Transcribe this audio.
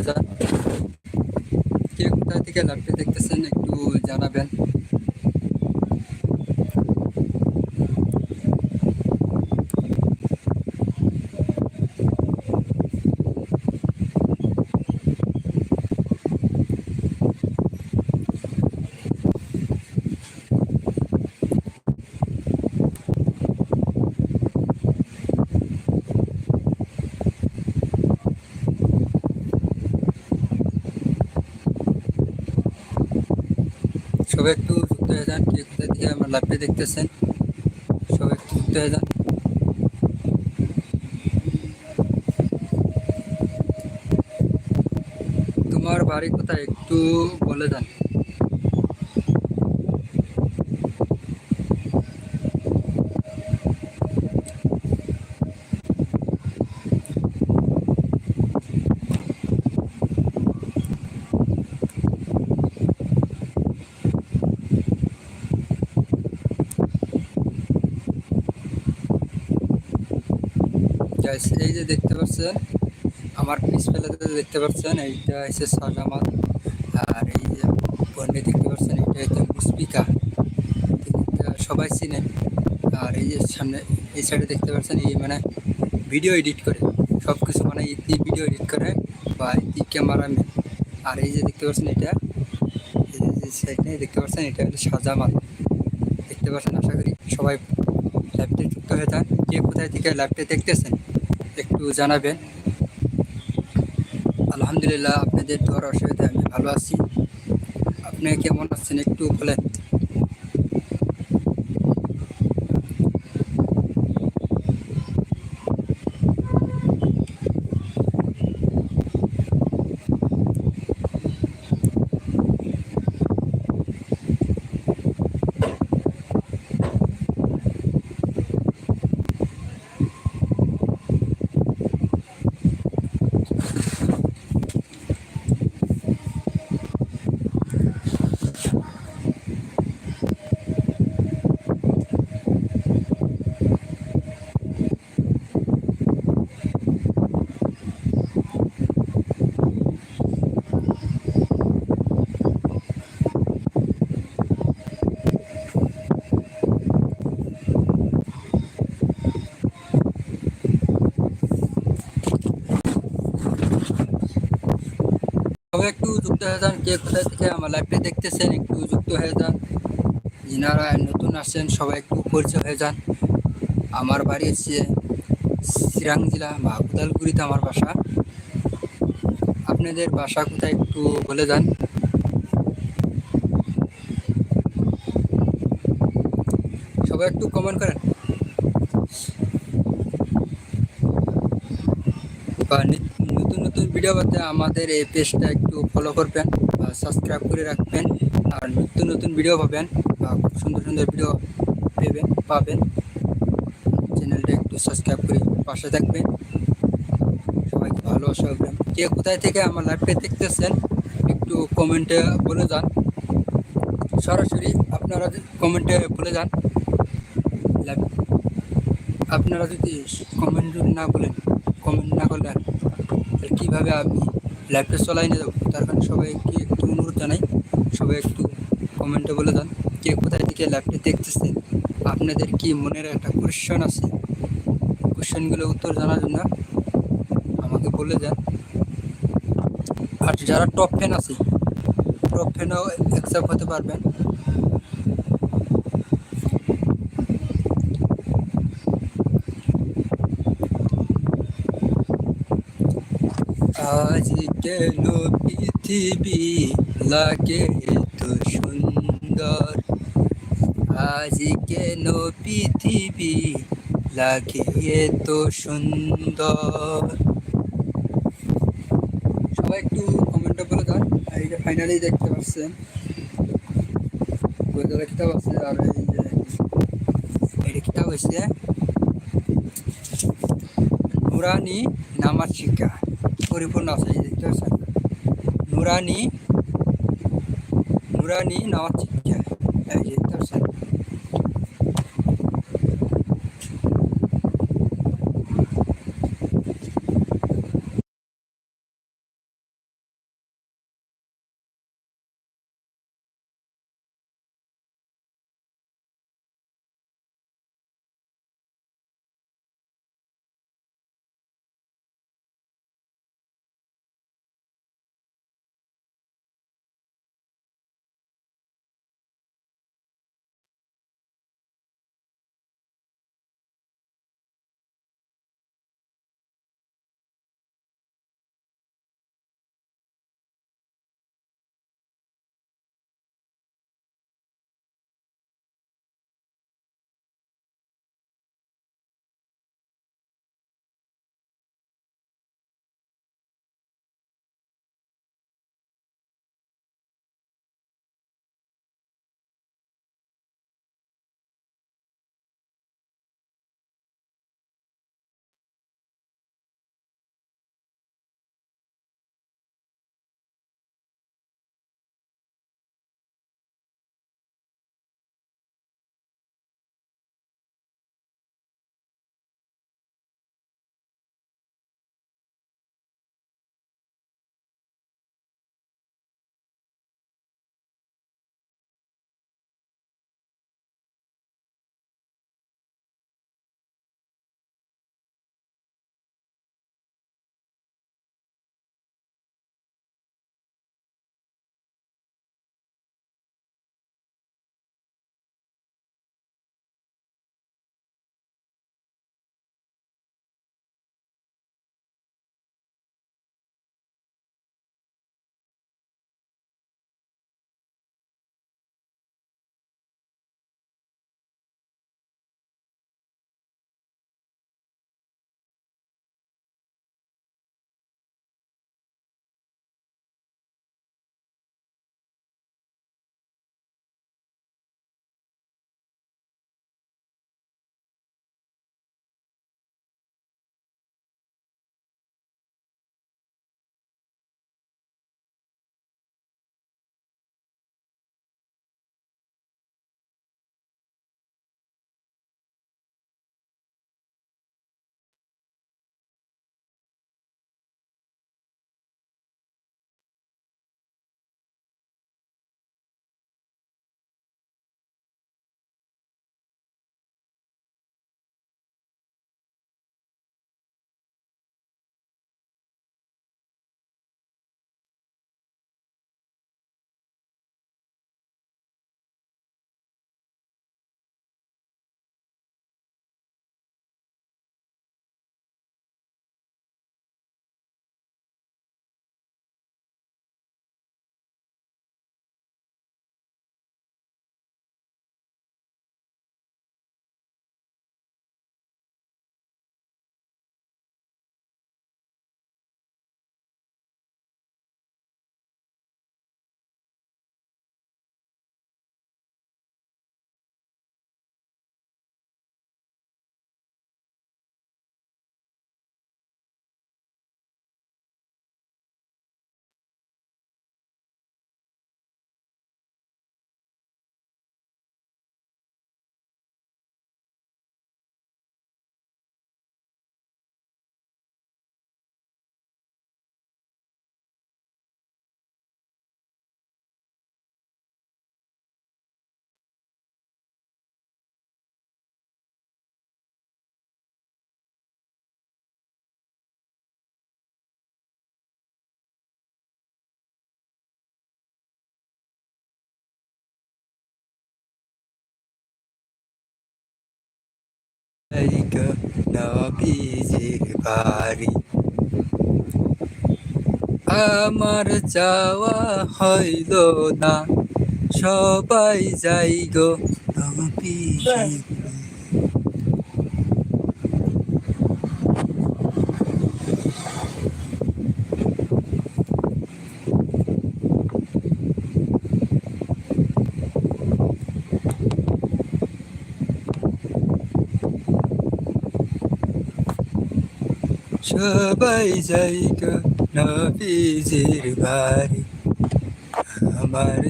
যান কে কোথায় থেকে লাইভটি দেখতেছেন একটু জানাবেন সবাই একটু যুক্ত হয়ে যান কে কোথা থেকে আমার লাইভটি দেখতেছেন। সবাই যুক্ত হয়ে যান। তোমার বাড়ি কোথায়? একটু বলে যান Guys, এই যে দেখতে পাচ্ছেন, আমার পিস ফেলাতে দেখতে পাচ্ছেন, এইটা হচ্ছে সাজামাত আর এই যে বন্যে দেখতে পাচ্ছেন এটা হচ্ছে মুসপিকা সবাই চিনেন আর এই যে সামনে, এই সাইডে দেখতে পাচ্ছেন, এই মানে ভিডিও এডিট করে। সব কিছু মানে ইতি ভিডিও এডিট করে বা ইতি ক্যামেরাম্যান। আর এই যে দেখতে পাচ্ছেন এটা সাইডে দেখতে পাচ্ছেন, এটা হচ্ছে সাজামাত দেখতে পাচ্ছেন, আশা করি সবাই ল্যাবটি যুক্ত হয়ে যান। কে কোথায় থেকে ল্যাবটি দেখতেছেন? একটু জানাবেন। আলহামদুলিল্লাহ আপনাদের দোয়ার অসুবিধা আমি ভালো আছি। আপনি কেমন আছেন একটু বলেন সবাই একটু যুক্ত হয়ে যান, কে কোথায় থেকে আমার লাইভটি দেখতেছেন, একটু যুক্ত হয়ে যান। যিনারা নতুন আসছেন, সবাই একটু পরিচয় হয়ে যান। আমার বাড়ি হচ্ছে চিরাং জেলা বা কোদালগুড়িতে আমার বাসা। আপনাদের বাসা কোথায় একটু বলে যান। সবাই একটু কমেন্ট করেন। বা নতুন ভিডিও পেতে আমাদের এই পেজটা একটু ফলো করবেন সাবস্ক্রাইব করে রাখবেন। আর নতুন নতুন ভিডিও পাবেন বা খুব সুন্দর সুন্দর ভিডিও পেবেন, পাবেন। চ্যানেলটা একটু সাবস্ক্রাইব করে পাশে থাকবেন। সবাইকে ভালোবাসা করবেন কে কোথায় থেকে আমার লাইভটা দেখতেছেন, একটু কমেন্টে বলে যান। সরাসরি আপনারা কমেন্টে বলে যান আপনারা যদি কমেন্ট না বলেন কমেন্ট না তাহলে কীভাবে আমি লাইভটা চলাই নিয়ে যাব, তার কারণে সবাইকে একটু অনুরোধ জানাই। সবাই একটু কমেন্টে বলে দেন কে কোথায় থেকে লাইভটা দেখতেছেন আপনাদের কি মনের একটা কোয়েশ্চেন আছে? কোয়েশ্চেনগুলো উত্তর জানার জন্য আমাকে বলে দেন আর যারা টপ ফ্যান আছে টপ ফ্যানও অ্যাকসেপ্ট হতে পারবেন। কেন পৃথিবী লাগে তো সুন্দর। আজ কেন পৃথিবী লাগে তো সুন্দর। সবাই একটু কমেন্টে বলে দেন এই ফাইনালি দেখতে পাচ্ছেন। গোয়েদারা কিতাব আছে আর এই যে এটা কিতাব হয়েছে নামাজ শিক্ষা পরিপূর্ণ আছে দেখতে পাচ্ছেন? নুরানি নুরানি নামাজ শিক্ষা দেখতে পাচ্ছেন? বাড়ি। আমার চাওয়া হইল না সবাই যাই গো নবীজির সবাই জায়গা নবীজির বাড়ি। আমার